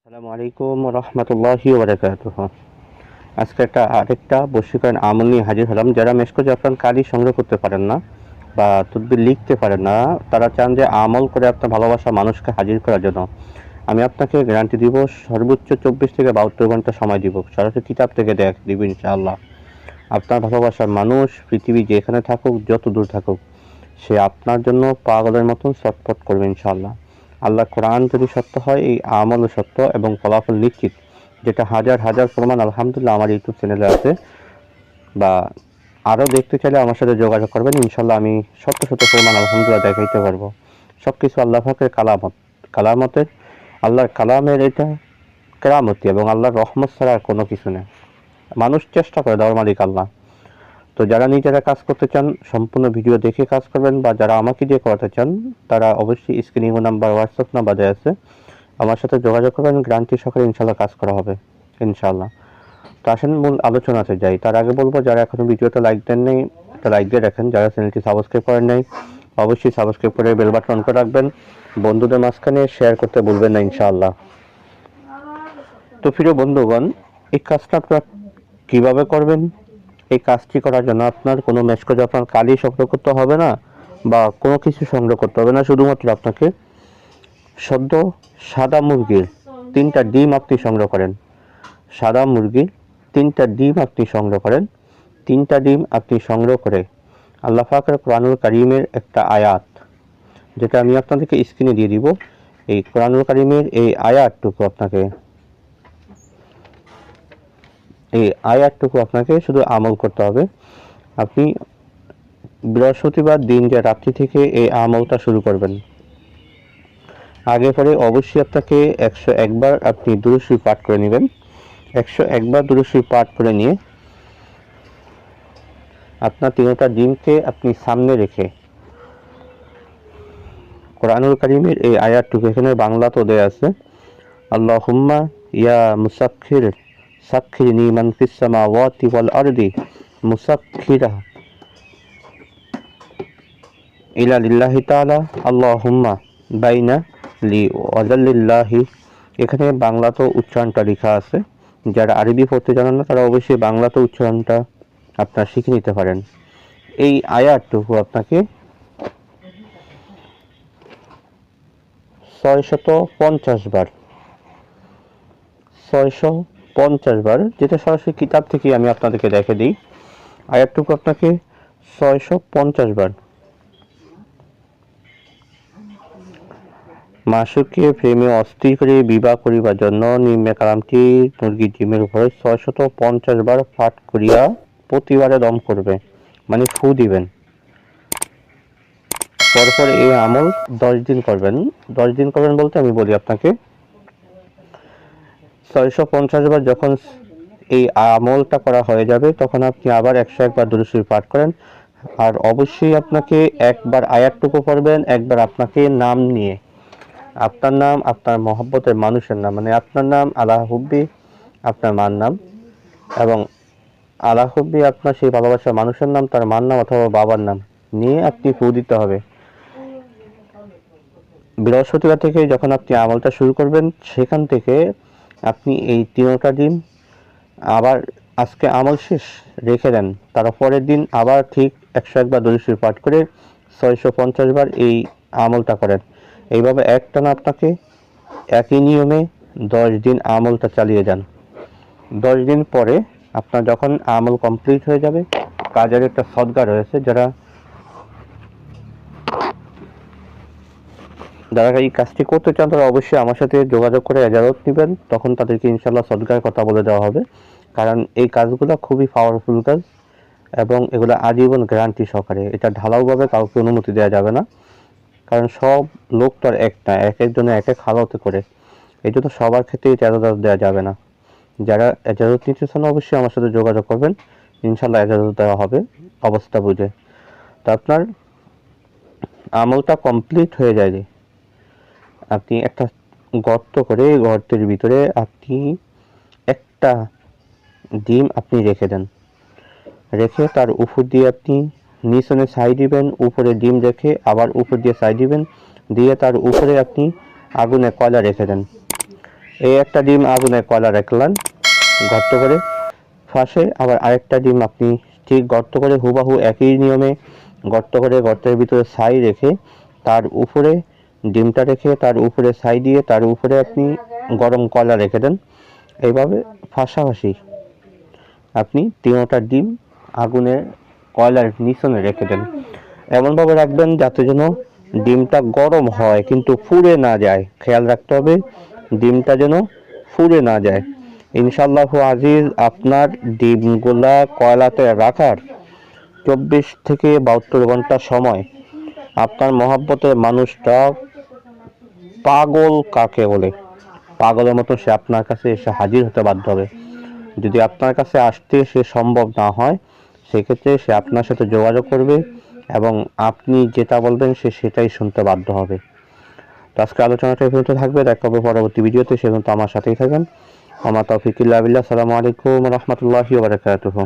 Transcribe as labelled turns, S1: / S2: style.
S1: আসসালামু আলাইকুম রহমতুল্লাহি আজকে একটা আরেকটা বশীকরণ আমল নিয়ে হাজির হলাম। যারা মেশকো জাফরান কালি সংগ্রহ করতে পারেন না বা তদবির লিখতে পারেন না, তারা চান যে আমল করে আপনার ভালোবাসা মানুষকে হাজির করার জন্য। আমি আপনাকে গ্যারান্টি দিব, সর্বোচ্চ চব্বিশ থেকে বাহাত্তর ঘণ্টা সময় দিব। সরাসরি কিতাব থেকে দেখ দিব ইনশাআল্লাহ। আপনার ভালোবাসার মানুষ, পৃথিবী যেখানে থাকুক, যত দূর থাকুক সে আপনার জন্য পাগলের মতন ছটফট করবে ইনশাল্লাহ আল্লাহ কোরআন যদি সত্য হয়, এই আমলও সত্য এবং ফলাফল নিশ্চিত। যেটা হাজার হাজার প্রমাণ, আলহামদুলিল্লাহ আমার ইউটিউব চ্যানেলে আছে। বা আরও দেখতে চাইলে আমার সাথে যোগাযোগ করবেন ইনশাল্লাহ আমি শত শত প্রমাণ আলহামদুলিল্লাহ দেখাইতে পারব। সব কিছু আল্লাহ ফাঁকের কালামত। কালামতের, আল্লাহর কালামের এটা কেরামতি এবং আল্লাহর রহমত ছাড়া আর কোনো কিছু নেই। মানুষ চেষ্টা করে দেওয়ার মালিক আল্লাহ। তো যারা নিজেরা কাজ করতে চান, সম্পূর্ণ ভিডিও দেখে কাজ করবেন বা যারা আমাকে দিয়ে করাতে চান, তারা অবশ্যই স্ক্রিনিং নাম্বার হোয়াটসঅ্যাপ নাম্বার দেওয়া আছে। আমার সাথে যোগাযোগ করবেন, গ্রান্টি সকালে ইনশাল্লাহ কাজ করা হবে ইনশাল্লাহ তো আসেন, মূল আলোচনাতে যাই। তার আগে বলব, যারা এখনও ভিডিওটা লাইক দেন নেই, একটা লাইক দিয়ে রাখেন। যারা চ্যানেলটি সাবস্ক্রাইব করেন নাই, অবশ্যই সাবস্ক্রাইব করে বেল বাটন অন করে রাখবেন। বন্ধুদের মাঝখানে শেয়ার করতে ভুলবেন না, ইনশাআল্লাহ। তো প্রিয় বন্ধুগণ, এই কাজটা আপনারা কীভাবে করবেন? এই কাজটি করার জন্য আপনার কোনো মেশকো আপনার কালি সংগ্রহ করতে হবে না বা কোনো কিছু সংগ্রহ করতে হবে না। শুধুমাত্র আপনাকে সদ্য সাদা মুরগির তিনটা ডিম আপনি সংগ্রহ করেন। সাদা মুরগির তিনটা ডিম আপনি সংগ্রহ করেন। তিনটা ডিম আপনি সংগ্রহ করে আল্লাহ পাকের কোরআনুল কারিমের একটা আয়াত, যেটা আমি আপনাদেরকে স্ক্রিনে দিয়ে দিব। এই কোরআনুল কারিমের এই আয়াতটুকু আপনাকে এই আয়াতটুকু আপনাকে শুধু আমল করতে হবে। আপনি বৃহস্পতিবার দিন যে রাত্রি থেকে এই আমলটা শুরু করবেন। আগে পরে অবশ্যই আপনাকে একশো একবার আপনি দুরুশ্রী পাঠ করে নেবেন। একশো একবার দুরুশ্রী পাঠ করে নিয়ে আপনার তিনটা ডিমকে আপনি সামনে রেখে কোরআনুল করিমের এই আয়াতটুকু এখানে বাংলা তো দেয়া আছে। আল্লাহ হুম্মা ইয়া মুসাক্ষির সাক্ষিরনি মান ফিস সামাওয়াতি ওয়াল আরদি মুসাক্ষিরা। ইলা লিল্লাহি তাআলা, আল্লাহুম্মা বাইনা লি ওয়াজাল্লিল্লাহি এখানে বাংলা তো উচ্চারণটা লেখা আছে। যারা আরবি পড়তে জানেন না, তারা অবশ্যই বাংলাতে উচ্চারণটা আপনার শিখে নিতে পারেন। এই আয়াতটুকু আপনাকে ছয়শত পঞ্চাশ বার, ছয়শো পঞ্চাশ বার, যেটা সরাসরি কিতাব থেকে আমি আপনাদেরকে দেখে দিই। আয়াতটুকু আপনাকে ছয়শো পঞ্চাশ বার। মাসুকে প্রেমে অস্থির করে বিবাহ করিবার জন্য নিম্নে কালামটি মুরগির ডিমের উপরে ছয়শত পঞ্চাশ বার পাঠ করিয়া প্রতিবারে দম করবে মানে ফু দিবেন। পরপর এই আমল দশ দিন করবেন। দশ দিন করবেন বলতে আমি বলি আপনাকে ছয়শো পঞ্চাশ বার যখন এই আমলটা করা হয়ে যাবে, তখন আপনি আবার একশো একবার দুরুশরীফ পাঠ করেন। আর অবশ্যই আপনাকে একবার আয়াতটুকু পড়বেন, একবার আপনাকে নাম নিয়ে। আপনার নাম, আপনার মহব্বতের মানুষের নাম মানে আপনার নাম, আল্লাহ হুব্বি, আপনার মার নাম। এবং আল্লাহ হুব্বি আপনার সেই ভালোবাসার মানুষের নাম, তার মার নাম অথবা বাবার নাম নিয়ে আপনি ফু দিতে হবে। বৃহস্পতিবার থেকে যখন আপনি আমলটা শুরু করবেন, সেখান থেকে আপনি এই তিনটা দিন আবার আজকে আমল শেষ রেখে দেন। তার পরের দিন আবার ঠিক একশো একবার দরিশ্রী পাঠ করে ছয়শো পঞ্চাশ বার এই আমলটা করেন। এইভাবে একটানা আপনাকে একই নিয়মে দশ দিন আমলটা চালিয়ে যান। দশ দিন পরে আপনার যখন আমল কমপ্লিট হয়ে যাবে, কাজের একটা সদগা রয়েছে যারা যারা এই কাজটি করতে চান, তারা অবশ্যই আমার সাথে যোগাযোগ করে এজাজত নেবেন। তখন তাদেরকে ইনশাল্লাহ সদগার কথা বলে দেওয়া হবে। কারণ এই কাজগুলো খুবই পাওয়ারফুল কাজ এবং এগুলো আজীবন গ্যারান্টি সহকারে। এটা ঢালাওভাবে কাউকে অনুমতি দেওয়া যাবে না। কারণ সব লোক তো আর এক না, এক একজনে এক এক হালতে করে। এই জন্য সবার ক্ষেত্রে এজাজত দেওয়া যাবে না। যারা এজাজত নিতে চান, অবশ্যই আমার সাথে যোগাযোগ করবেন। ইনশাল্লাহ এজাজত দেওয়া হবে অবস্থা বুঝে। তো আপনার আমলটা কমপ্লিট হয়ে যায় আপনি একটা গর্ত করে গর্তের ভিতরে আপনি একটা ডিম আপনি রেখে দেন। রেখে তার উপর দিয়ে আপনি নিচনে ছাই দিবেন, উপরে ডিম রেখে আবার উপর দিয়ে ছাই দিবেন, দিয়ে তার উপরে আপনি আগুনে কয়লা রেখে দেন। এই একটা ডিম আগুনে কয়লা রাখলেন গর্ত করে। ফাঁসে আবার আরেকটা ডিম আপনি ঠিক গর্ত করে হুবাহু একই নিয়মে গর্ত করে গর্তের ভিতরে ছাই রেখে তার উপরে ডিমটা রেখে তার উপরে ছাই দিয়ে তার উপরে আপনি গরম কয়লা রেখে দেন। এইভাবে ফাঁসাফাঁসি। আপনি তিনোটা ডিম আগুনে, কয়লার নিচনে রেখে দেন। এমনভাবে রাখবেন যাতে যেন ডিমটা গরম হয়, কিন্তু ফুরে না যায়। খেয়াল রাখতে হবে, ডিমটা যেন ফুরে না যায়। ইনশাল্লাহ আজিজ, আপনার ডিমগুলা কয়লাতে রাখার চব্বিশ থেকে বাহাত্তর ঘণ্টা সময়। আপনার মহাব্বতের মানুষটা পাগল কাকে বলে? পাগলের মতো সে আপনার কাছে এসে হাজির হতে বাধ্য হবে। যদি আপনার কাছে আসতে সে সম্ভব না হয়, সেক্ষেত্রে সে আপনার সাথে যোগাযোগ করবে এবং আপনি যেটা বলবেন সে সেটাই শুনতে বাধ্য হবে। তো আজকে আলোচনাটা পর্যন্ত থাকবে। দেখা হবে পরবর্তী ভিডিওতে। সে পর্যন্ত আমার সাথেই থাকেন। আমার তফিকুল্লাহ সালামু আলাইকুম রহমতুল্লাহি বারকাতুহ।